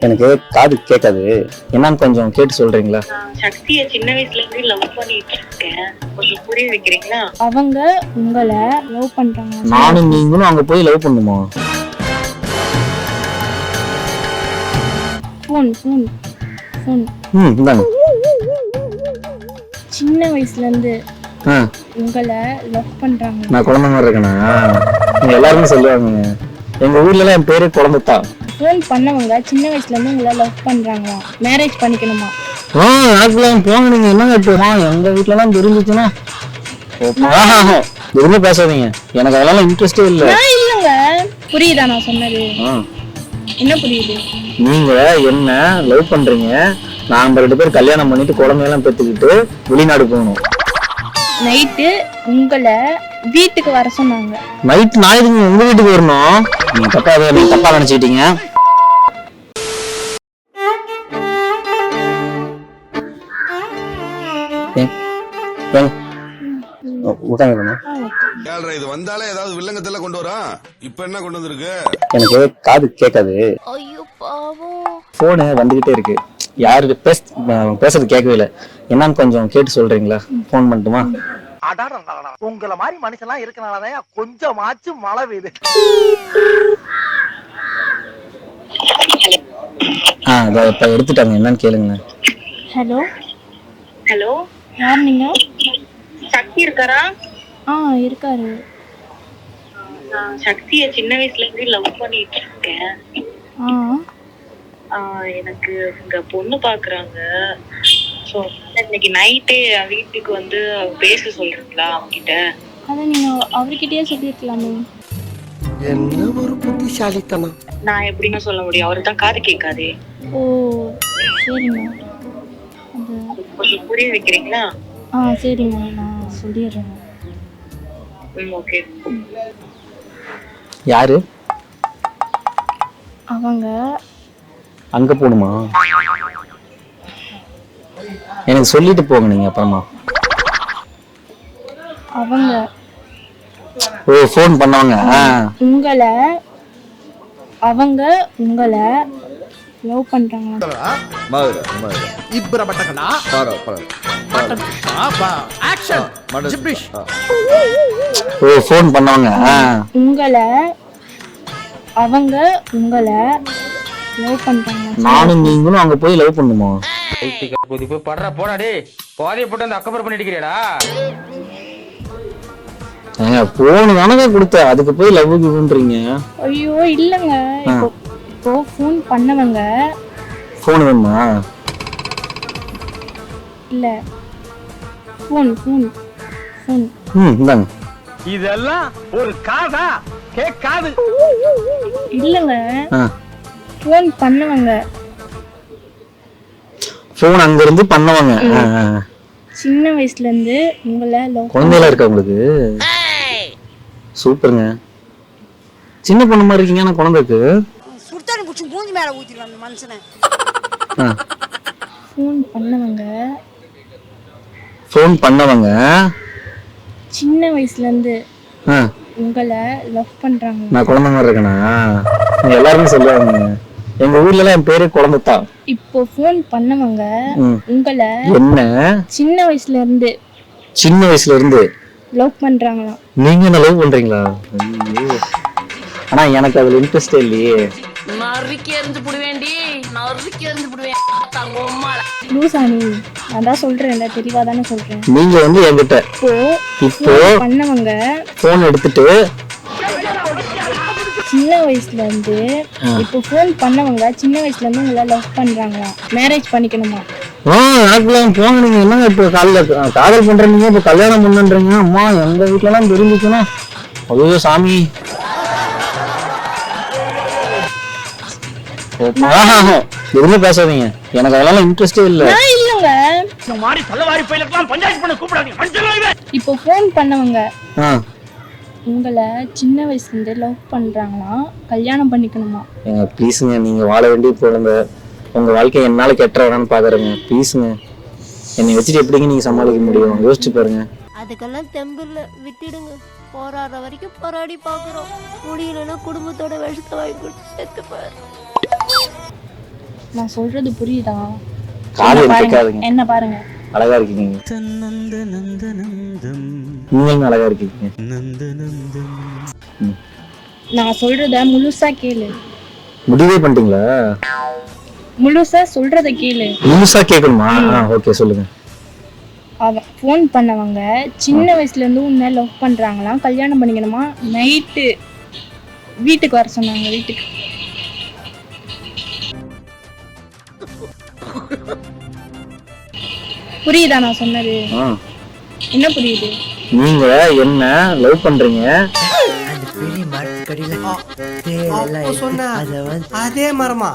எனக்கு காது கேட்காது என்னன்னு கொஞ்சம் கேட்டு சொல்றீங்களா? சக்திய சின்ன வயசுல இருந்து லவ் பண்ணிட்டு இருக்கேன். கொஞ்சம் புரிய வைக்கிறீங்களா? அவங்க உங்களை லவ் பண்றாங்க நானும் நீங்களும் அங்க போய் லவ் பண்ணுமா? Phone phone phone. ம் இந்தாங்க. சின்ன வயசுல இருந்து ஆ. உங்களை லவ் பண்றாங்க. நான் குழந்தை மாதிரி இருக்கேனா? எல்லாருமே சொல்லுவாங்க எங்க ஊர்ல எல்லாம் என் பேரே குழந்தைத்தான் ஃபோன் பண்ணவங்க சின்ன வயசுல இருந்து உங்களை லவ் பண்றாங்களா? மேரேஜ் பண்ணிக்கணுமா? ஆ ஆக்கலாம் போங்க நீங்க. என்னங்க இப்போ ஆ, எங்க வீட்ல எல்லாம் தெரிஞ்சிச்சுன்னா எதுவுமே பேசாதீங்க. எனக்கு அதெல்லாம் இன்ட்ரெஸ்டே இல்ல. நான் இல்லைங்க. புரியுதா நான் சொன்னது? என்ன புரியுது? நீங்க என்ன லவ் பண்றீங்க? நாம ரெண்டு பேரும் கல்யாணம் பண்ணிட்டு குழந்தையெல்லாம் பெத்துக்கிட்டு வெளிநாடு போகணும். நைட்டு உங்களை வீட்டுக்கு வர சொன்னாங்க. நைட் நான் எதுக்கு உங்க வீட்டுக்கு வரணும்? நீங்க தப்பா நீங்க தப்பா. ஏழ்ரை இது வந்தாலே ஏதாவது வில்லங்கத்துல கொண்டு வரா? இப்ப என்ன கொண்டு வந்திருக்கு? எனக்கு காது கேட்காது. போனு வந்துகிட்டே இருக்கு. யாரு பேச பேசுறது கேட்கவே இல்லை. என்னன்னு கொஞ்சம் கேட்டு சொல்றீங்களா? ஃபோன் பண்ணட்டுமா? அடாடா உங்கள மாதிரி மனுஷன்லாம் இருக்கனாலதான் கொஞ்சமாச்சும் மழை பெய்யுது. ஆ அதை இப்போ எடுத்துட்டாங்க. என்னன்னு கேளுங்களேன் ஹலோ? ஹலோ? யார் நீங்க? சக்தி இருக்காரா? ஆ இருக்காரு. நான் சக்திய சின்ன வயசுல இருந்து லவ் பண்ணிட்டு இருக்கேன். ஆ. ஆஹ் எனக்கு இங்க பொண்ணு பாக்குறாங்க. ஸோ இன்னைக்கு நைட்டே வீட்டுக்கு வந்து பேச சொல்றீங்களா அவங்கிட்ட அதை நீங்க அவர்கிட்டயே சொல்லியிருக்கலாமே என்ன ஒரு புத்திசாலித்தனம். நான் எப்படிங்க சொல்ல முடியும். அவரு தான் காது கேட்காதே. ஓ சரிங்க கொஞ்சம் புரிய வைக்கிறீங்களா? ஆ சரிங்க நான் சொல்லிடுறேன். ம் ஓகே யாரு? அவங்க. அங்க போகணுமா? எனக்கு சொல்லிட்டு போங்க நீங்கள் அப்புறமா. அவங்க. ஓ ஃபோன் பண்ணவங்க. உங்களை அவங்க உங்களை லவ் பண்றாங்க மதுரை மதுரை இப்ர பட்டகனா பாரோ பாரோ பாப்பா ஜிப்ரிஷ். ஓ ஃபோன் பண்ணவங்க. உங்களை அவங்க உங்களை லவ் பண்றாங்க நானும் நீங்களும் அங்க போய் லவ் பண்ணுமா? போய் படுற போடா டேய். போதைய போட்டு அந்த அக்கப்புறம் பண்ணிட்டு ஏங்க போன் தானங்க கொடுத்த அதுக்கு போய் லவ் கிவ்ன்றீங்க ஐயோ இல்லைங்க. இப்போ ஃபோன் பண்ணவங்க. ஃபோன் வேணுமா? இல்ல. ஃபோன் ஃபோன் ஃபோன் ம் இந்தாங்க. இதெல்லாம் ஒரு காதா? கேட்காது. இல்லைங்க. ஃபோன் பண்ணவங்க. ஃபோன் அங்க இருந்து பண்ணவங்க. சின்ன வயசுல இருந்து உங்களை லவ் குழந்தைலாம் இருக்கா உங்களுக்கு? சூப்பருங்க. சின்ன பொண்ணு மாதிரி இருக்கீங்க ஆனா குழந்தை இருக்கு சுடுதண்ணி பிடிச்சி மூஞ்சி மேல ஊத்திடுவான் அந்த மனுஷனை. ஆ. ஃபோன் பண்ணவங்க. ஃபோன் பண்ணவங்க? சின்ன வயசுல இருந்து ஆ, உங்களை லவ் பண்றாங்க. நான் குழந்தை மாதிரி இருக்கேனா? எல்லாருமே சொல்லுவாங்க. எங்க ஊர்ல எல்லாம் என் பேரே குழந்தைத்தான். இப்போ ஃபோன் பண்ணவங்க. உங்களை என்ன? சின்ன வயசுல இருந்து சின்ன வயசுல இருந்து? லவ் பண்றாங்களாம். நீங்க என்ன லவ் பண்றீங்களா. ஆனா எனக்கு அதுல இன்ட்ரெஸ்டே இல்லையே. நறுக்கி எறிஞ்சு புடுவேண்டி நறுக்கி எறிஞ்சு புடுவேன். லூசா நீ நான் தான் சொல்றேன்ல தெளிவா தானே சொல்றேன். நீங்க வந்து என்கிட்ட இப்போ இப்போ பண்ணவங்க போன் எடுத்துட்டு சின்ன வயசுல இருந்து இப்போ ஃபோன் பண்ணவங்க சின்ன வயசுல இருந்து உங்களை லவ் பண்றாங்களாம் மேரேஜ் பண்ணிக்கணுமா? ஆ போங்க என்னங்க இப்போ காலைல காதல் பண்றீங்க இப்போ கல்யாணம் பண்ணுன்றீங்க? அம்மா எங்க வீட்ல எல்லாம் தெரிஞ்சுச்சுன்னா ஐயோ சாமி. ஆஹா, எதுவுமே பேசாதீங்க. எனக்கு அதெல்லாம் இன்ட்ரெஸ்டே இல்ல. இல்லைங்க. இந்த மாதிரி பண்ண கூப்பிடாதீங்க. இப்போ ஃபோன் பண்ணவங்க ஆ. உங்களை சின்ன வயசுல இருந்து லவ் பண்றாங்களாம் கல்யாணம் பண்ணிக்கணுமா? ஏங்க ப்ளீஸுங்க நீங்க வாழ வேண்டிய குழந்தை உங்க வாழ்க்கை என்னால கெட்ட வேணான்னு பாக்குறேங்க. ப்ளீஸுங்க என்னை வச்சுட்டு எப்படிங்க நீங்க சமாளிக்க முடியும்? யோசிச்சு பாருங்க. அதுக்கெல்லாம் தெம்பில்ல. விட்டுடுங்க. போராடுற வரைக்கும் போராடி பாக்குறோம் முடியலன்னா குடும்பத்தோட விஷத்தை வாங்கி கொடுத்து செத்து நான் சொல்றது புரியுதா? என்ன பாருங்க. அழகா இருக்கீங்க. நீங்களும் அழகா இருக்கீங்க. நான் சொல்றத முழுசா கேளு. முடிவே பண்ணிட்டீங்களா? முழுசா சொல்றத கேளு. முழுசா கேட்கணுமா? ஓகே சொல்லுங்க. அவ ஃபோன் பண்ணவங்க சின்ன வயசுல இருந்து உன்னை லவ் பண்றாங்களாம் கல்யாணம் பண்ணிக்கணுமா? நைட்டு வீட்டுக்கு வர சொன்னாங்க வீட்டுக்கு. புரியுதா நான் சொன்னது. என்ன புரியுது? நீங்க என்ன லவ் பண்றீங்க? அதே மரமா?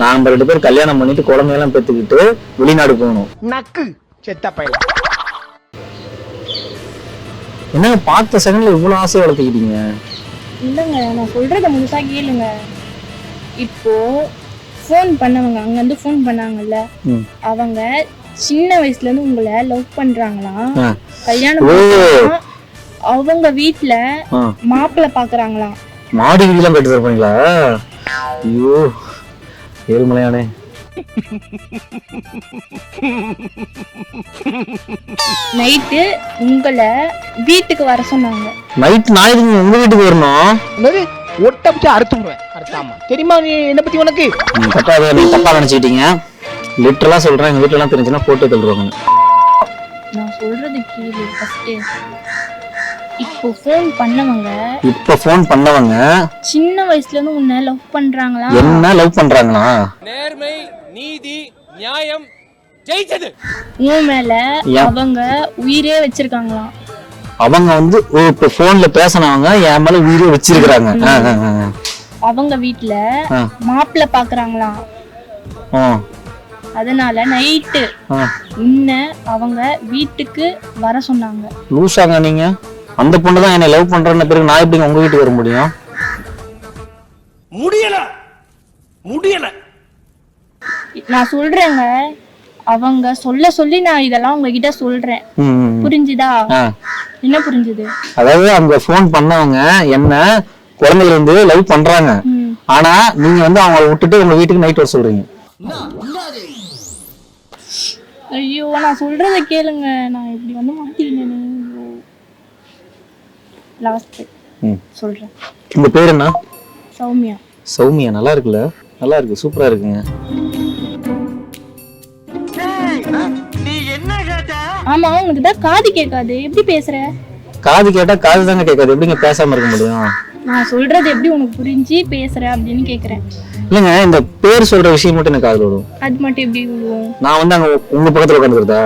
நாம ரெண்டு பேரும் கல்யாணம் பண்ணிட்டு குழந்தையெல்லாம் பெத்துக்கிட்டு வெளிநாடு போகணும். நக்கு செத்த பையன் என்னங்க பார்த்த செகண்ட்ல இவ்வளவு ஆசை வளர்த்துக்கிட்டீங்க? இல்லைங்க நான் சொல்றத முழுசா கேளுங்க. இப்போ ஃபோன் பண்ணவங்க அங்கேருந்து ஃபோன் பண்ணாங்கல்ல. அவங்க சின்ன வயசுல இருந்து உங்களை லவ் பண்றாங்களாம் ஆ. கல்யாணம் ஓ. பண்ணிக்கணுமா, அவங்க வீட்ல ஆ. மாப்பிள்ளை பாக்குறாங்களாம் மாடி வீடுலாம் கட்டி தரப்பீங்களா ஐயோ ஏழுமலையானே. நைட்டு உங்களை வீட்டுக்கு வர சொன்னாங்க. நைட் நான் எதுக்கு உங்க வீட்டுக்கு வரணும்? என்னது? ஒட்ட பிச்சு அறுத்து விடுவேன். அறுத்தாமா. தெரியுமா நீ என்ன பத்தி உனக்கு? நீங்க தப்பா தப்பா நினைச்சுக்கிட்டீங்க. லிட்டரலா சொல்றேன் எங்க வீட்டுல எல்லாம் தெரிஞ்சுன்னா போட்டு தள்ளுவாங்க. நான் சொல்றது கேளு ஃபர்ஸ்ட் இப்போ ஃபோன் பண்ணவங்க இப்ப ஃபோன் பண்ணவங்க சின்ன வயசுல இருந்து உன்னை லவ் பண்றாங்களா? என்ன லவ் பண்றாங்களா? நேர்மை நீதி நியாயம் ஜெயிச்சது. உன் மேல? அவங்க உயிரே வச்சிருக்காங்களாம் அவங்க வந்து இப்ப போன்ல பேசினவங்க என் மேல உயிரே ஆ. அவங்க வீட்ல. மாப்பிள்ளை பாக்குறாங்களாம் ஆ, அதனால நைட்டு ஆ. உன்னை அவங்க வீட்டுக்கு வர சொன்னாங்க. லூசாங்க நீங்க. அந்த பொண்ணு தான் என்னை லவ் பண்றேன்னு பிறகு நான் எப்படி உங்க வீட்டுக்கு வர முடியும்? முடியல. முடியல. நான் சொல்றேங்க. அவங்க சொல்ல சொல்லி நான் இதெல்லாம் உங்ககிட்ட சொல்றேன். புரிஞ்சுதா. என்ன புரிஞ்சுது? அதாவது அவங்க ஃபோன் பண்ணவங்க என்ன குழந்தைல இருந்து லவ் பண்றாங்க. ஆனா நீங்க வந்து அவங்கள விட்டுட்டு உங்க வீட்டுக்கு நைட் வர சொல்றீங்க. ஐயோ நான் சொல்றத கேளுங்க. நான் இப்படி வந்து மாட்டிக்கினேன் லாஸ்ட் ம். சொல்றேன். உங்க பேர் என்ன? சௌமியா. சௌமியா நல்லா இருக்குல்ல? நல்லா இருக்கு சூப்பரா இருக்குங்க. நீ என்ன கேட்ட? ஆமா உனக்கு தான் காது கேட்காது. எப்படி பேசுற? காது கேட்டா காது தாங்க கேட்காது. எப்படிங்க பேசாம இருக்க முடியும்? நான் சொல்றது எப்படி உனக்கு புரிஞ்சு பேசுற அப்படின்னு கேக்குறேன். இல்லைங்க இந்த பேர் சொல்ற விஷயம் மட்டும் எனக்கு காதுல வரும் அது மட்டும் எப்படி விழுவும்? நான் வந்து அங்க உங்க பக்கத்துல உட்காந்துருதா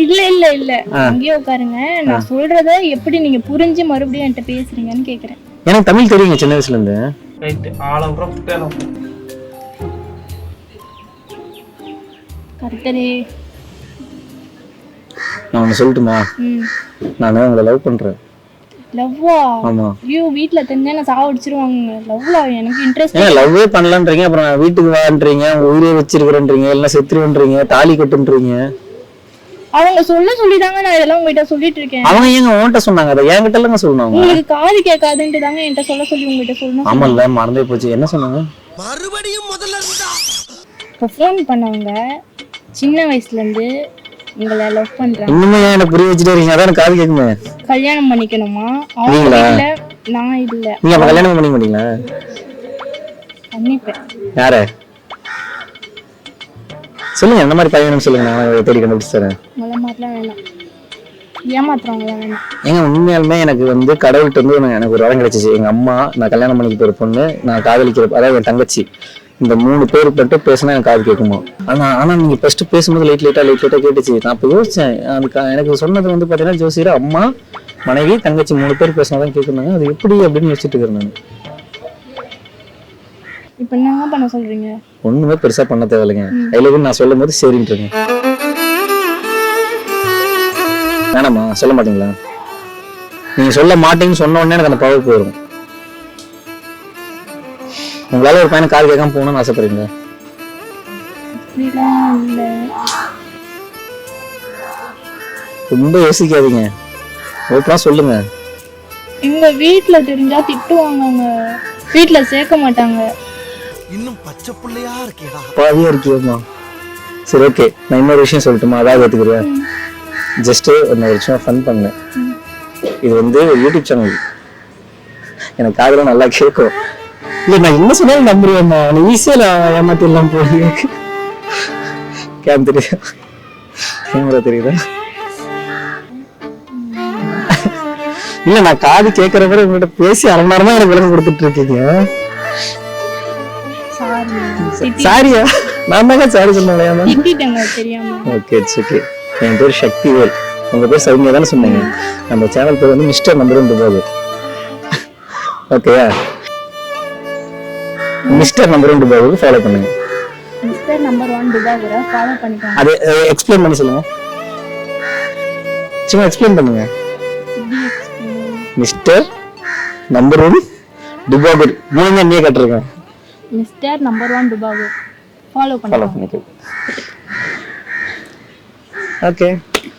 இல்ல இல்ல இல்ல. அங்கேயே உட்காருங்க. நான் சொல்றத எப்படி நீங்க புரிஞ்சு மறுபடியும் என்கிட்ட பேசுறீங்கன்னு கேக்குறேன். எனக்கு தமிழ் தெரியுங்க சின்ன வயசுல இருந்து. கர்த்தரே. நான் ஒண்ணு சொல்லட்டுமா? நான் உங்களை லவ் பண்றேன்? லவ்வா? ஐயோ வீட்ல தெரிஞ்சா நான் சாவடிச்சிருவாங்க லவ்ல எனக்கு இன்ட்ரெஸ்ட் ஏன் லவ்வே பண்ணலன்றீங்க அப்புறம் வீட்டுக்கு வான்றீங்க உங்க உயிரே வச்சிருக்கிறேன்றீங்க எல்லாம் செத்துருவன்றீங்க தாலி கட்டுன்றீங்க. அவங்க சொல்ல சொல்லிதாங்க நான் இதெல்லாம் உங்ககிட்ட சொல்லிட்டு இருக்கேன் அவங்க ஏங்க உன்கிட்ட சொன்னாங்க? அதை என்கிட்ட இல்லைங்க சொல்லணும் அவங்க உங்களுக்கு காது கேட்காதுன்ட்டு தாங்க என்கிட்ட சொல்ல சொல்லி உங்ககிட்ட சொல்லணும். ஆமால்ல மறந்தே போச்சு. என்ன சொன்னாங்க? மறுபடியும் முதல்ல இருந்தா? இப்போ ஃபோன் பண்ணவங்க சின்ன வயசுல இருந்து உங்களை லவ் பண்றாங்க இன்னுமே ஏன் எனக்கு புரிய வச்சுட்டே இருக்கீங்க? அதான் எனக்கு காது கேட்குமே கல்யாணம் பண்ணிக்கணுமா? அவங்க நீங்களா? வீட்ல நான் இல்ல. நீங்க அப்ப கல்யாணம் பண்ணிக்க மாட்டீங்களா? பண்ணிப்பேன். யார? சொல்லுங்க என்ன மாதிரி பையன் சொல்லுங்க. நான் தேடி கண்டுபிடிச்சு தரேன். உங்களை மாதிரிலாம் வேணாம். ஏமாத்துறவங்களாம் வேணாம். ஏங்க உண்மையாலுமே எனக்கு வந்து கடவுள்கிட்ட எனக்கு- எனக்கு ஒரு வரம் கிடைச்சிச்சு. எங்க அம்மா நான் கல்யாணம் பண்ணிக்க போற பொண்ணு நான் காதலிக்கிற அதாவது என் தங்கச்சி. இந்த மூணு பேர் மட்டும் பேசினா எனக்கு காது கேட்குமா? ஆனா ஆனா நீங்க ஃபர்ஸ்ட் பேசும்போது லைட் லைட்டா லைட் லைட்டா கேட்டுச்சு. நான் அப்ப யோசிச்சேன். அதுக்கு எனக்கு சொன்னது வந்து பாத்தீங்கன்னா ஜோசியர் அம்மா மனைவி தங்கச்சி மூணு பேர் பேசினாதான் கேட்குறாங்க அது எப்படி அப்படின்னு வச்சுட்டு இருக்கிறேன் நான். இப்போ என்னங்க பண்ண சொல்றீங்க? ஒண்ணுமே பெருசா பண்ண தேவையில்லைங்க. ஐ நான் சொல்லும் போது சரின்றீங்க வேணாமா சொல்ல மாட்டீங்களா? நீங்க சொல்ல மாட்டீங்கன்னு சொன்ன உடனே எனக்கு அந்த பவர் போயிடும் உங்களால ஒரு பையனை காது கேட்காம போகணும்னு ஆசைப்படுறீங்க ரொம்ப யோசிக்காதீங்க. ஓப்பனா சொல்லுங்க. எங்க வீட்ல தெரிஞ்சா திட்டுவாங்கங்க வீட்ல சேர்க்க மாட்டாங்க. இன்னும் பச்சை புள்ளையா இருக்கேடா. பாதியா இருக்கியம்மா. சரி ஓகே நான் இன்னொரு விஷயம் சொல்லட்டுமா? அதாவது ஏத்துக்கிறியா ஜஸ்ட் ஒரு ஒரு சும்மா ஃபன் பண்ணேன். இது வந்து யூடியூப் சேனல் எனக்கு காதல நல்லா கேட்கும். இல்ல நான் என்ன சொன்னாலும் நம்புறியம்மா நீ ஈஸியா ஏமாத்திடலாம் போய் கேம் தெரியுதா? கேமரா தெரியுதா? இல்ல நான் காது கேட்கற மாதிரி உங்ககிட்ட பேசி அரை நேரமா எனக்கு விளக்கம் கொடுத்துட்டு இருக்கீங்க. சாரி சாரியா? நான் தாங்க சாரி சொன்னேன் ஓகே இட்ஸ் ஓகே என் பேர் சக்திவேல் உங்க பேர் சௌமியா தானே சொன்னீங்க. நம்ம சேனல் பேர் வந்து மிஸ்டர் நம்பர் போகுது ஓகேயா மிஸ்டர் நம்பர் ஒன்று போகுது ஃபாலோ பண்ணுங்க. மிஸ்டர் நம்பர் ஒன் திவாகரை ஃபாலோ பண்ணிக்கோங்க. அது எக்ஸ்பிளைன் பண்ணி சொல்லுங்க. சும்மா எக்ஸ்பிளைன் பண்ணுங்க. மிஸ்டர் நம்பர் ஒன் துபாகர் மூணு நீயே கட்டிருக்கேன் mister number one Dubakar follow follow பண்ணிக்கோங்க. பண்ணிக்கோ ஓகே